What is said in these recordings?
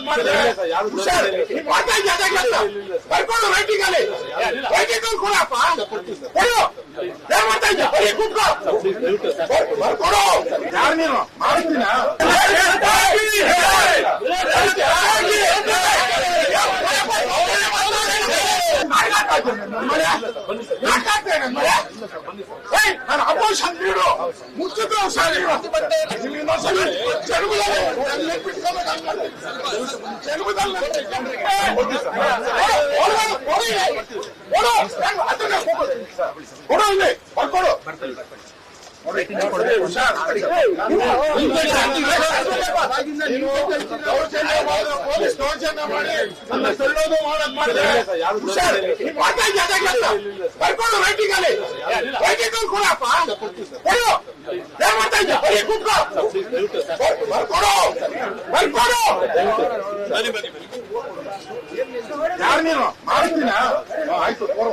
ಮಾಡೋದ್ ಮಾಡಿದ್ರೆ ಮಾಡ್ತಾ ಇದ್ಯಾ ಅದೇ ಕೆಲಸ? ಬರ್ಕೊಂಡು ರೈಟಿಂಗ್ ಅಲ್ಲಿ ರೈಟಿಂಗ್ ಅಲ್ಲಿ ಕೊಡಪ್ಪ ಕೊಡು ಏನ್ ಮಾಡ್ತಾ ಇದ್ಯಾ ಬರೀ ಕೂತ್ಕೋ ಬರ್ಕೊಡು ಯಾರು ನೀನು ಮಾಡ್ತೀನ ನಾನು ಅಪೋಷನ್ ನೀಡು ಮುಚ್ಚಿದ ಜನ್ಮದಲ್ಲಿ ಜನ್ಮದಲ್ಲಿ ಕೊಡು ಇಲ್ಲಿ ಬರ್ಕೊಡು ದೌರ್ಜನ್ಯ ಮಾಡಿ ನನ್ನ ತಳ್ಳೋದು ಮಾಡೋದ್ ಮಾಡಿದ್ರೆ? ಬರ್ಕೊಂಡು ರೈಟಿಂಗ್ ಅಲ್ಲಿ ರೈಟಿಂಗ್ ಕೊಡಪ್ಪ ಕೊಡು ಏನ್ ಮಾಡ್ತಾ ಇದ್ಯಾ ಬರೀ ಕೂತ್ಕೋ ಬರ್- ಬರ್ಕೊಡು ಬರ್ಕೊಡು ಯಾರು ನೀನು ಮಾಡ್ತೀನ ಆಯ್ತು, ಕೊಡು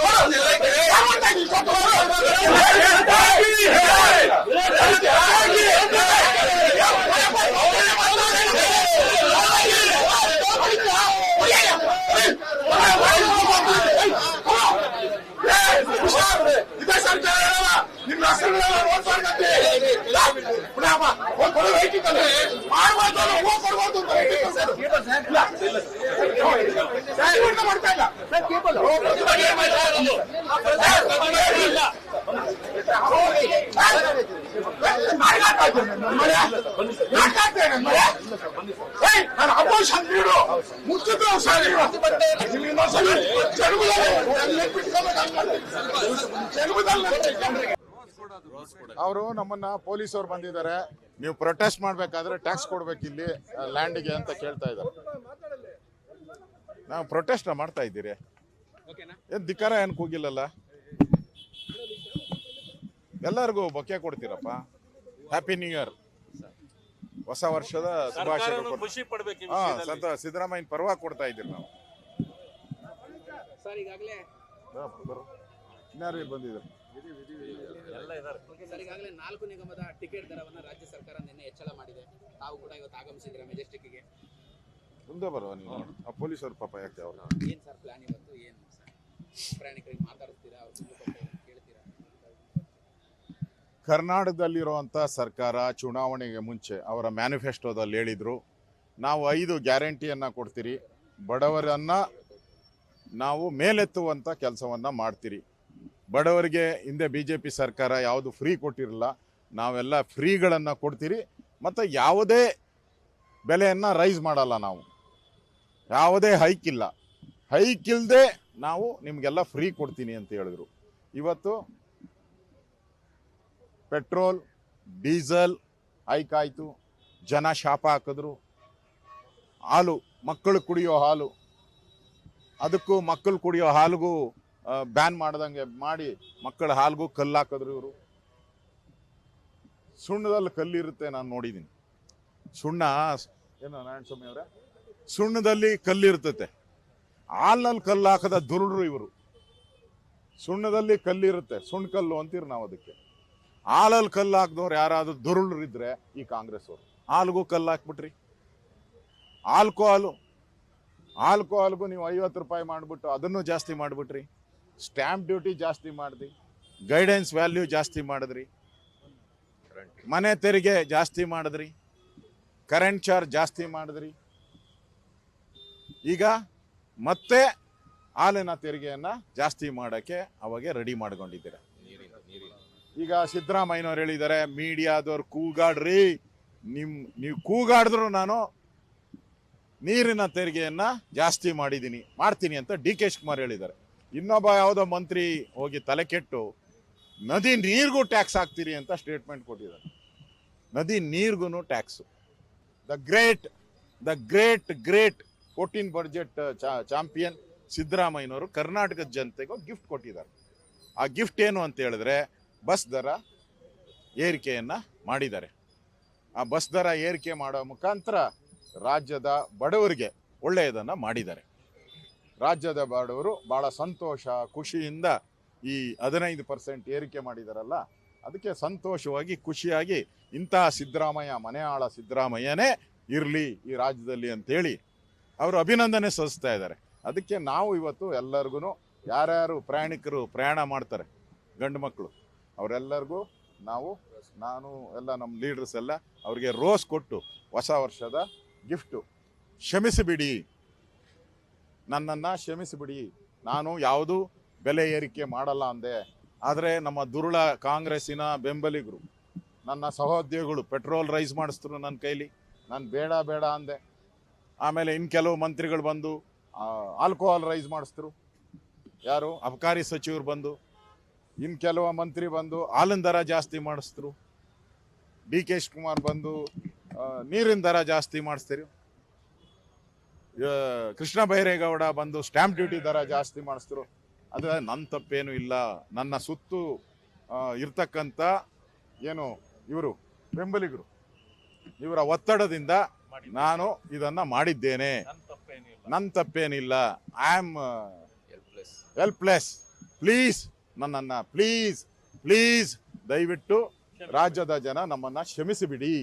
ಕೊಡು ರೈಟಿಂಗ್ ಅಲ್ಲಿ ಮಾಡ್ಬಾರ್ದು ಹೋಗ್ ಕೊಡ್ಬಾರ್ದು ಅಂತ. ಇಲ್ಲ. ಮಾಡ್ತಾ ಇಲ್ಲ ನಾನು ಜನ್ಮದಲ್ಲಿ ಜನ್ಮದಲ್ಲಿ ಅವರು ನಮ್ಮನ್ನ ಪೊಲೀಸರು ಬಂದಿದ್ದಾರೆ. ನೀವು ಪ್ರೊಟೆಸ್ಟ್ ಮಾಡ್ಬೇಕಾದ್ರೆ ಟ್ಯಾಕ್ಸ್ ಕೊಡ್ಬೇಕು ಇಲ್ಲಿ ಲ್ಯಾಂಡಿಗೆ ಅಂತ ಕೇಳ್ತಾ ಇದ್ದಾರೆ. ನಾವು ಪ್ರೊಟೆಸ್ಟ್ ಮಾಡ್ತಾ ಇದ್ದೀರಿ. ಏನ್ ಧಿಕ್ಕಾರ ಏನ್ ಕೂಗಿಲ್ಲಲ್ಲ? ಎಲ್ಲರಿಗೂ ಬೊಕ್ಕೆ ಕೊಡ್ತೀರಪ್ಪ. ಹ್ಯಾಪಿ ನ್ಯೂ ಇಯರ್ ಹೊಸ ವರ್ಷದ ಶುಭಾಶಯ ಹಾ. ಸಂತ ಸಿದ್ದರಾಮಯ್ಯನ ಪರವಾಗಿ ಕೊಡ್ತಾ ಇದ್ದೀರಿ ನಾವು. ಇನ್ಯಾರು ಬಂದಿದ್ದಾರೆ. ಎಲ್ಲ ಇದಾರೆ. ಸರ್ ಈಗಾಗಲೇ ನಾಲ್ಕು ನಿಗಮದ ಟಿಕೆಟ್ ದರವನ್ನು ರಾಜ್ಯ ಸರ್ಕಾರ ನಿನ್ನೆ ಹೆಚ್ಚಳ ಮಾಡಿದೆ. ತಾವು ಕೂಡ ಇವತ್ತು ಆಗಮಿಸಿದ್ರೆ ಮೆಜೆಸ್ಟಿಕ್ಗೆ ಮುಂದೆ ಬರುವ ನೀವು. ಆ ಪೊಲೀಸರು ಪಾಪ ಯಾಕೆ ಅವ್ರು? ಏನು ಸರ್ ಪ್ಲಾನ್ ಇವತ್ತು? ಏನು ಸರ್? ಪ್ರಯಾಣಿಕರಿಗೆ ಮಾತಾಡ್ತೀರಾ ಅವ್ರ ಕೇಳ್ತೀರಾ? ಕರ್ನಾಟಕದಲ್ಲಿರುವಂಥ ಸರ್ಕಾರ ಚುನಾವಣೆಗೆ ಮುಂಚೆ ಅವರ ಮ್ಯಾನಿಫೆಸ್ಟೋದಲ್ಲಿ ಹೇಳಿದರು ನಾವು ಐದು ಗ್ಯಾರಂಟಿಯನ್ನು ಕೊಡ್ತೀರಿ ಬಡವರನ್ನು ನಾವು ಮೇಲೆತ್ತುವಂಥ ಕೆಲಸವನ್ನು ಮಾಡ್ತೀರಿ. ಬಡವರಿಗೆ ಹಿಂದೆ ಬಿ ಜೆ ಪಿ ಸರ್ಕಾರ ಯಾವುದು ಫ್ರೀ ಕೊಟ್ಟಿರಲಿಲ್ಲ ನಾವೆಲ್ಲ ಫ್ರೀಗಳನ್ನು ಕೊಡ್ತೀರಿ, ಮತ್ತು ಯಾವುದೇ ಬೆಲೆಯನ್ನು ರೈಸ್ ಮಾಡಲ್ಲ ನಾವು. ಯಾವುದೇ ಹೈಕ್ ಇಲ್ಲ. ಹೈಕ್ ಇಲ್ಲದೆ ನಾವು ನಿಮಗೆಲ್ಲ ಫ್ರೀ ಕೊಡ್ತೀನಿ ಅಂತ ಹೇಳಿದ್ರು. ಇವತ್ತು ಪೆಟ್ರೋಲ್ ಡೀಸೆಲ್ ಹೈಕ್ ಆಯಿತು. ಜನ ಶಾಪ ಹಾಕಿದ್ರು. ಹಾಲು, ಮಕ್ಕಳು ಕುಡಿಯೋ ಹಾಲು. ಅದಕ್ಕೂ ಮಕ್ಕಳು ಕುಡಿಯೋ ಹಾಲಿಗೂ ಬ್ಯಾನ್ ಮಾಡ್ದಂಗೆ ಮಾಡಿ ಮಕ್ಕಳ ಹಾಲ್ಗೂ ಕಲ್ಲು ಹಾಕಿದ್ರು ಇವರು. ಸುಣ್ಣದಲ್ಲಿ ಕಲ್ಲಿರುತ್ತೆ ನಾನು ನೋಡಿದ್ದೀನಿ ಸುಣ್ಣ, ಏನು ನಾರಾಯಣ ಸ್ವಾಮಿ ಅವರೇ? ಸುಣ್ಣದಲ್ಲಿ ಕಲ್ಲಿರ್ತತೆ ಹಾಲ್ನಲ್ಲಿ ಕಲ್ಲು ಹಾಕದ ದುರುಡ್ರು ಇವರು. ಸುಣ್ಣದಲ್ಲಿ ಕಲ್ಲಿರುತ್ತೆ ಸುಣ್ಣ ಕಲ್ಲು ಅಂತೀರಿ ನಾವು ಅದಕ್ಕೆ. ಹಾಲಲ್ಲಿ ಕಲ್ಲು ಹಾಕ್ದವ್ರು ಯಾರಾದ್ರೂ ದುರುಳ್ರು ಇದ್ರೆ ಈ ಕಾಂಗ್ರೆಸ್ ಅವರು. ಹಾಲ್ಗೂ ಕಲ್ಲು ಹಾಕ್ಬಿಟ್ರಿ. ಆಲ್ಕೋಹಾಲು ಆಲ್ಕೋಹಾಲ್ಗೂ ನೀವು ಐವತ್ತು ರೂಪಾಯಿ ಮಾಡಿಬಿಟ್ಟು ಅದನ್ನು ಜಾಸ್ತಿ ಮಾಡಿಬಿಟ್ರಿ. ಸ್ಟ್ಯಾಂಪ್ ಡ್ಯೂಟಿ ಜಾಸ್ತಿ ಮಾಡಿದ್ರಿ ಗೈಡೆನ್ಸ್ ವ್ಯಾಲ್ಯೂ ಜಾಸ್ತಿ ಮಾಡಿದ್ರಿ, ಮನೆ ತೆರಿಗೆ ಜಾಸ್ತಿ ಮಾಡಿದ್ರಿ ಕರೆಂಟ್ ಚಾರ್ಜ್ ಜಾಸ್ತಿ ಮಾಡಿದ್ರಿ. ಈಗ ಮತ್ತೆ ಹಾಲಿನ ತೆರಿಗೆಯನ್ನು ಜಾಸ್ತಿ ಮಾಡೋಕ್ಕೆ ಅವಾಗೆ ರೆಡಿ ಮಾಡ್ಕೊಂಡಿದ್ದೀರ. ಈಗ ಸಿದ್ದರಾಮಯ್ಯನವ್ರು ಹೇಳಿದ್ದಾರೆ, ಮೀಡಿಯಾದವ್ರು ಕೂಗಾಡ್ರಿ. ನಿಮ್, ನೀವು ಕೂಗಾಡಿದ್ರು ನಾನು ನೀರಿನ ತೆರಿಗೆಯನ್ನು ಜಾಸ್ತಿ ಮಾಡಿದ್ದೀನಿ, ಮಾಡ್ತೀನಿ ಅಂತ ಡಿ ಕೆ ಶಿವಕುಮಾರ್ ಹೇಳಿದ್ದಾರೆ. ಇನ್ನೊಬ್ಬ ಯಾವುದೋ ಮಂತ್ರಿ ಹೋಗಿ ತಲೆ ಕೆಟ್ಟು, ನದಿ ನೀರಿಗೂ ಟ್ಯಾಕ್ಸ್ ಹಾಕ್ತೀರಿ ಅಂತ ಸ್ಟೇಟ್ಮೆಂಟ್ ಕೊಟ್ಟಿದ್ದಾರೆ. ನದಿ ನೀರಿಗೂ tax the great the great great fourteen budget champion ಸಿದ್ದರಾಮಯ್ಯನವರು ಕರ್ನಾಟಕದ ಜನತೆಗೂ ಗಿಫ್ಟ್ ಕೊಟ್ಟಿದ್ದಾರೆ. ಆ ಗಿಫ್ಟ್ ಏನು ಅಂತ ಹೇಳಿದ್ರೆ, ಬಸ್ ದರ ಏರಿಕೆಯನ್ನು ಮಾಡಿದ್ದಾರೆ. ಆ ಬಸ್ ದರ ಏರಿಕೆ ಮಾಡೋ ಮುಖಾಂತರ ರಾಜ್ಯದ ಬಡವರಿಗೆ ಒಳ್ಳೆಯದನ್ನು ಮಾಡಿದ್ದಾರೆ. ರಾಜ್ಯದ ಬಾಡವರು ಭಾಳ ಸಂತೋಷ, ಖುಷಿಯಿಂದ ಈ ಹದಿನೈದು ಪರ್ಸೆಂಟ್ ಏರಿಕೆ ಮಾಡಿದಾರಲ್ಲ, ಅದಕ್ಕೆ ಸಂತೋಷವಾಗಿ, ಖುಷಿಯಾಗಿ ಇಂತಹ ಸಿದ್ದರಾಮಯ್ಯ, ಮನೆಯಾಳ ಸಿದ್ದರಾಮಯ್ಯನೇ ಇರಲಿ ಈ ರಾಜ್ಯದಲ್ಲಿ ಅಂತೇಳಿ ಅವರು ಅಭಿನಂದನೆ ಸಲ್ಲಿಸ್ತಾ ಇದ್ದಾರೆ. ಅದಕ್ಕೆ ನಾವು ಇವತ್ತು ಎಲ್ಲರಿಗೂ ಯಾರ್ಯಾರು ಪ್ರಯಾಣಿಕರು ಪ್ರಯಾಣ ಮಾಡ್ತಾರೆ, ಗಂಡು ಮಕ್ಕಳು ಅವರೆಲ್ಲರಿಗೂ ನಾವು, ನಾನು ಎಲ್ಲ ನಮ್ಮ ಲೀಡರ್ಸ್ ಎಲ್ಲ ಅವ್ರಿಗೆ ರೋಸ್ ಕೊಟ್ಟು ಹೊಸ ವರ್ಷದ ಗಿಫ್ಟು ಕ್ಷಮಿಸಿಬಿಡಿ ನನ್ನನ್ನು ಕ್ಷಮಿಸಿಬಿಡಿ. ನಾನು ಯಾವುದೂ ಬೆಲೆ ಏರಿಕೆ ಮಾಡಲ್ಲ ಅಂದೆ. ಆದರೆ ನಮ್ಮ ದುರುಳ ಕಾಂಗ್ರೆಸ್ಸಿನ ಬೆಂಬಲಿಗರು, ನನ್ನ ಸಹೋದ್ಯೋಗಿಗಳು ಪೆಟ್ರೋಲ್ ರೈಸ್ ಮಾಡಿಸಿದ್ರು ನನ್ನ ಕೈಲಿ. ನಾನು ಬೇಡ ಬೇಡ ಅಂದೆ. ಆಮೇಲೆ ಇನ್ನು ಕೆಲವು ಮಂತ್ರಿಗಳು ಬಂದು ಆಲ್ಕೋಹಾಲ್ ರೈಸ್ ಮಾಡಿಸಿದ್ರು. ಯಾರು? ಅಬಕಾರಿ ಸಚಿವರು ಬಂದು. ಇನ್ನು ಕೆಲವು ಮಂತ್ರಿ ಬಂದು ಹಾಲಿನ ದರ ಜಾಸ್ತಿ ಮಾಡಿಸಿದ್ರು. ಡಿ ಕೆ ಶಿವಕುಮಾರ್ ಬಂದು ನೀರಿನ ದರ ಜಾಸ್ತಿ ಮಾಡಿಸ್ತೀರಿ. ಕೃಷ್ಣ ಬೈರೇಗೌಡ ಬಂದು ಸ್ಟ್ಯಾಂಪ್ ಡ್ಯೂಟಿ ದರ ಜಾಸ್ತಿ ಮಾಡಿಸಿದ್ರು ಅದು ನನ್ನ ತಪ್ಪೇನು ಇಲ್ಲ. ನನ್ನ ಸುತ್ತು ಇರ್ತಕ್ಕಂಥ ಏನು ಇವರು ಬೆಂಬಲಿಗರು. ಇವರ ಒತ್ತಡದಿಂದ ನಾನು ಇದನ್ನ ಮಾಡಿದ್ದೇನೆ. ನನ್ನ ತಪ್ಪೇನಿಲ್ಲ. ಐ ಆಮ್ ಹೆಲ್ಪ್ಲೆಸ್ ಪ್ಲೀಸ್ ನನ್ನನ್ನು ಪ್ಲೀಸ್ ಪ್ಲೀಸ್ ದಯವಿಟ್ಟು ರಾಜ್ಯದ ಜನ ನಮ್ಮನ್ನು ಕ್ಷಮಿಸಿಬಿಡಿ.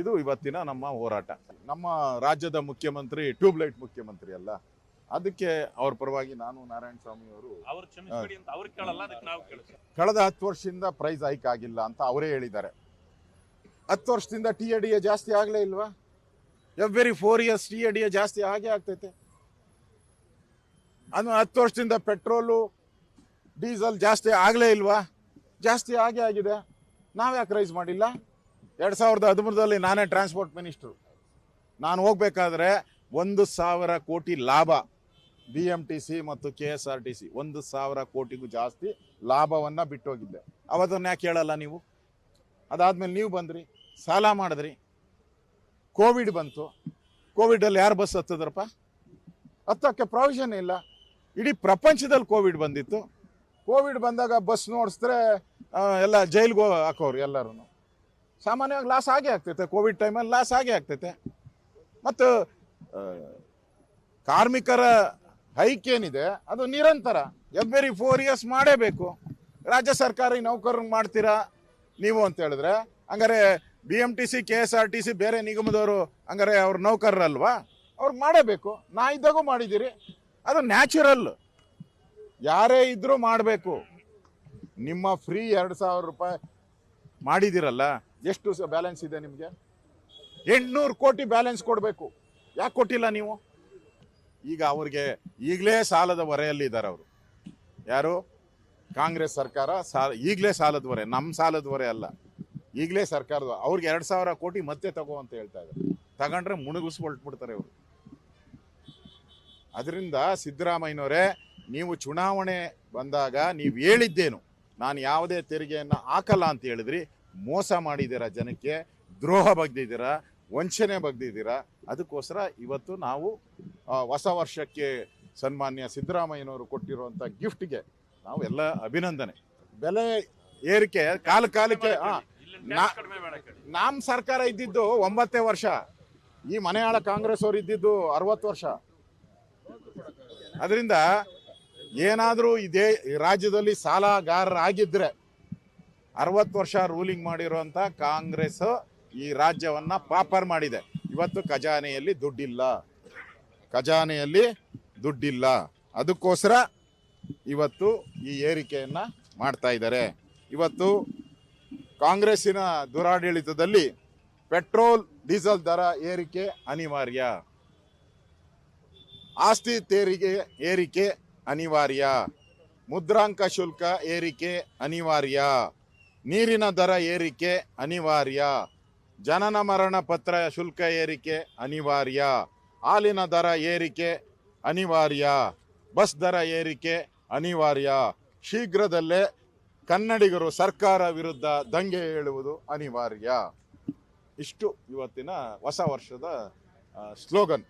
ಇದು ಇವತ್ತಿನ ನಮ್ಮ ಹೋರಾಟ. ನಮ್ಮ ರಾಜ್ಯದ ಮುಖ್ಯಮಂತ್ರಿ ಟ್ಯೂಬ್ಲೈಟ್ ಮುಖ್ಯಮಂತ್ರಿ ಅಲ್ಲ. ಅದಕ್ಕೆ ಅವ್ರ ಪರವಾಗಿ ನಾನು ನಾರಾಯಣ ಸ್ವಾಮಿ ಅವರು ಕಳೆದ ಹತ್ತು ವರ್ಷದಿಂದ ಪ್ರೈಸ್ ಹೈಕ್ ಆಗಿಲ್ಲ ಅಂತ ಅವರೇ ಹೇಳಿದ್ದಾರೆ. ಹತ್ತು ವರ್ಷದಿಂದ ಟಿ ಎ ಡಿ ಎ ಜಾಸ್ತಿ ಆಗಲೇ ಇಲ್ವಾ? Every four years T A D A ಜಾಸ್ತಿ ಆಗೇ ಆಗ್ತೈತೆ. ಅದು ಹತ್ತು ವರ್ಷದಿಂದ ಪೆಟ್ರೋಲು ಡೀಸೆಲ್ ಜಾಸ್ತಿ ಆಗಲೇ ಇಲ್ವಾ? ಜಾಸ್ತಿ ಆಗೇ ಆಗಿದೆ. ನಾವ್ಯಾಕೆ ರೈಸ್ ಮಾಡಿಲ್ಲ? ಎರಡು ಸಾವಿರದ ಹದಿಮೂರರಲ್ಲಿ ನಾನೇ ಟ್ರಾನ್ಸ್ಪೋರ್ಟ್ ಮಿನಿಸ್ಟ್ರು ನಾನು ಹೋಗ್ಬೇಕಾದ್ರೆ ಒಂದು ಸಾವಿರ ಕೋಟಿ ಲಾಭ. ಬಿ ಎಂ ಟಿ ಸಿ ಮತ್ತು K S R T C ಒಂದು ಸಾವಿರ ಕೋಟಿಗೂ ಜಾಸ್ತಿ ಲಾಭವನ್ನು ಬಿಟ್ಟೋಗಿದ್ದೆ. ಅವತ್ತನ್ನ ಯಾಕೆ ಹೇಳಲ್ಲ ನೀವು? ಅದಾದಮೇಲೆ ನೀವು ಬಂದ್ರಿ, ಸಾಲ ಮಾಡಿದ್ರಿ. ಕೋವಿಡ್ ಬಂತು. ಕೋವಿಡಲ್ಲಿ ಯಾರು ಬಸ್ ಹತ್ತದ್ರಪ್ಪ? ಹತ್ತಕ್ಕೆ ಪ್ರಾವಿಷನ್ ಇಲ್ಲ. ಇಡೀ ಪ್ರಪಂಚದಲ್ಲಿ ಕೋವಿಡ್ ಬಂದಿತ್ತು. ಕೋವಿಡ್ ಬಂದಾಗ ಬಸ್ ನೋಡಿಸಿದ್ರೆ ಎಲ್ಲ ಜೈಲ್ಗೆ ಹಾಕೋರು ಎಲ್ಲರೂ ಸಾಮಾನ್ಯವಾಗಿ ಲಾಸ್ ಆಗೇ ಆಗ್ತೈತೆ. ಕೋವಿಡ್ ಟೈಮಲ್ಲಿ ಲಾಸ್ ಆಗೇ ಆಗ್ತೈತೆ. ಮತ್ತು ಕಾರ್ಮಿಕರ ಹೈಕ್ ಏನಿದೆ ಅದು ನಿರಂತರ. ಎವ್ರಿ ಫೋರ್ ಇಯರ್ಸ್ ಮಾಡೇಬೇಕು. ರಾಜ್ಯ ಸರ್ಕಾರಿ ನೌಕರರು ಮಾಡ್ತೀರಾ ನೀವು ಅಂತ ಹೇಳಿದ್ರೆ, ಹಂಗಾರೆ B M T C K S R T C ಬೇರೆ ನಿಗಮದವರು ಹಂಗಾರೆ ಅವ್ರ ನೌಕರರಲ್ವಾ? ಅವ್ರಿಗೆ ಮಾಡಬೇಕು. ನಾ ಇದ್ದಾಗೂ ಮಾಡಿದ್ದೀರಿ. ಅದು ನ್ಯಾಚುರಲ್ ಯಾರೇ ಇದ್ದರೂ ಮಾಡಬೇಕು. ನಿಮ್ಮ ಫ್ರೀ ಎರಡು ಸಾವಿರ ರೂಪಾಯಿ ಮಾಡಿದಿರಲ್ಲ ಎಷ್ಟು ಬ್ಯಾಲೆನ್ಸ್ ಇದೆ ನಿಮಗೆ? ಎಂಟ್ನೂರು ಕೋಟಿ ಬ್ಯಾಲೆನ್ಸ್ ಕೊಡಬೇಕು. ಯಾಕೆ ಕೊಟ್ಟಿಲ್ಲ ನೀವು? ಈಗ ಅವ್ರಿಗೆ ಈಗಲೇ ಸಾಲದ ಹೊರೆಯಲ್ಲಿದ್ದಾರೆ ಅವರು. ಯಾರು? ಕಾಂಗ್ರೆಸ್ ಸರ್ಕಾರ ಸಾಲ ಈಗಲೇ ಸಾಲದ ಹೊರೆ ನಮ್ಮ ಸಾಲದ ಹೊರೆ ಅಲ್ಲ. ಈಗಲೇ ಸರ್ಕಾರದ ಅವ್ರಿಗೆ ಎರಡು ಸಾವಿರ ಕೋಟಿ ಮತ್ತೆ ತಗೋ ಅಂತ ಹೇಳ್ತಾ ಇದ್ದಾರೆ ತಗೊಂಡ್ರೆ ಮುಣುಗಿಸ್ಕೊಳ್ಬಿಡ್ತಾರೆ ಇವರು. ಅದರಿಂದ ಸಿದ್ದರಾಮಯ್ಯನವರೇ, ನೀವು ಚುನಾವಣೆ ಬಂದಾಗ ನೀವು ಹೇಳಿದ್ದೇನು. ನಾನು ಯಾವುದೇ ತೆರಿಗೆಯನ್ನು ಹಾಕಲ್ಲ ಅಂತ ಹೇಳಿದ್ರಿ. ಮೋಸ ಮಾಡಿದ್ದೀರಾ ಜನಕ್ಕೆ? ದ್ರೋಹ ಬಗ್ದಿದ್ದೀರಾ? ವಂಚನೆ ಬಗ್ದಿದ್ದೀರಾ? ಅದಕ್ಕೋಸ್ಕರ ಇವತ್ತು ನಾವು ಹೊಸ ವರ್ಷಕ್ಕೆ ಸನ್ಮಾನ್ಯ ಸಿದ್ದರಾಮಯ್ಯನವರು ಕೊಟ್ಟಿರುವಂಥ ಗಿಫ್ಟ್ಗೆ ನಾವು ಎಲ್ಲ ಅಭಿನಂದನೆ. ಬೆಲೆ ಏರಿಕೆ, ಕಾಲ ಕಾಲಕ್ಕೆ ನಮ್ಮ ಸರ್ಕಾರ ಇದ್ದಿದ್ದು ಒಂಬತ್ತೇ ವರ್ಷ. ಈ ಮನೆಯಾಳ ಕಾಂಗ್ರೆಸ್ ಅವರು ಇದ್ದಿದ್ದು ಅರವತ್ತು ವರ್ಷ. ಅದರಿಂದ ಏನಾದರೂ ಇದೇ ರಾಜ್ಯದಲ್ಲಿ ಸಾಲಗಾರರಾಗಿದ್ರೆ ಅರವತ್ತು ವರ್ಷ ರೂಲಿಂಗ್ ಮಾಡಿರುವಂಥ ಕಾಂಗ್ರೆಸ್ ಈ ರಾಜ್ಯವನ್ನ ಪಾಪರ್ ಮಾಡಿದೆ. ಇವತ್ತು ಖಜಾನೆಯಲ್ಲಿ ದುಡ್ಡಿಲ್ಲ. ಖಜಾನೆಯಲ್ಲಿ ದುಡ್ಡಿಲ್ಲ. ಅದಕ್ಕೋಸ್ಕರ ಇವತ್ತು ಈ ಏರಿಕೆಯನ್ನು ಮಾಡ್ತಾ ಇದ್ದಾರೆ. ಇವತ್ತು ಕಾಂಗ್ರೆಸ್ಸಿನ ದುರಾಡಳಿತದಲ್ಲಿ ಪೆಟ್ರೋಲ್, ಡೀಸೆಲ್ ದರ ಏರಿಕೆ ಅನಿವಾರ್ಯ. ಆಸ್ತಿ ತೆರಿಗೆ ಏರಿಕೆ ಅನಿವಾರ್ಯ. ಮುದ್ರಾಂಕ ಶುಲ್ಕ ಏರಿಕೆ ಅನಿವಾರ್ಯ. ನೀರಿನ ದರ ಏರಿಕೆ ಅನಿವಾರ್ಯ. ಜನನ ಮರಣ ಪತ್ರ ಶುಲ್ಕ ಏರಿಕೆ ಅನಿವಾರ್ಯ. ಹಾಲಿನ ದರ ಏರಿಕೆ ಅನಿವಾರ್ಯ. ಬಸ್ ದರ ಏರಿಕೆ ಅನಿವಾರ್ಯ. ಶೀಘ್ರದಲ್ಲೇ ಕನ್ನಡಿಗರು ಸರ್ಕಾರ ವಿರುದ್ಧ ದಂಗೆ ಹೇಳುವುದು ಅನಿವಾರ್ಯ. ಇಷ್ಟು ಇವತ್ತಿನ ಹೊಸ ವರ್ಷದ ಸ್ಲೋಗನ್.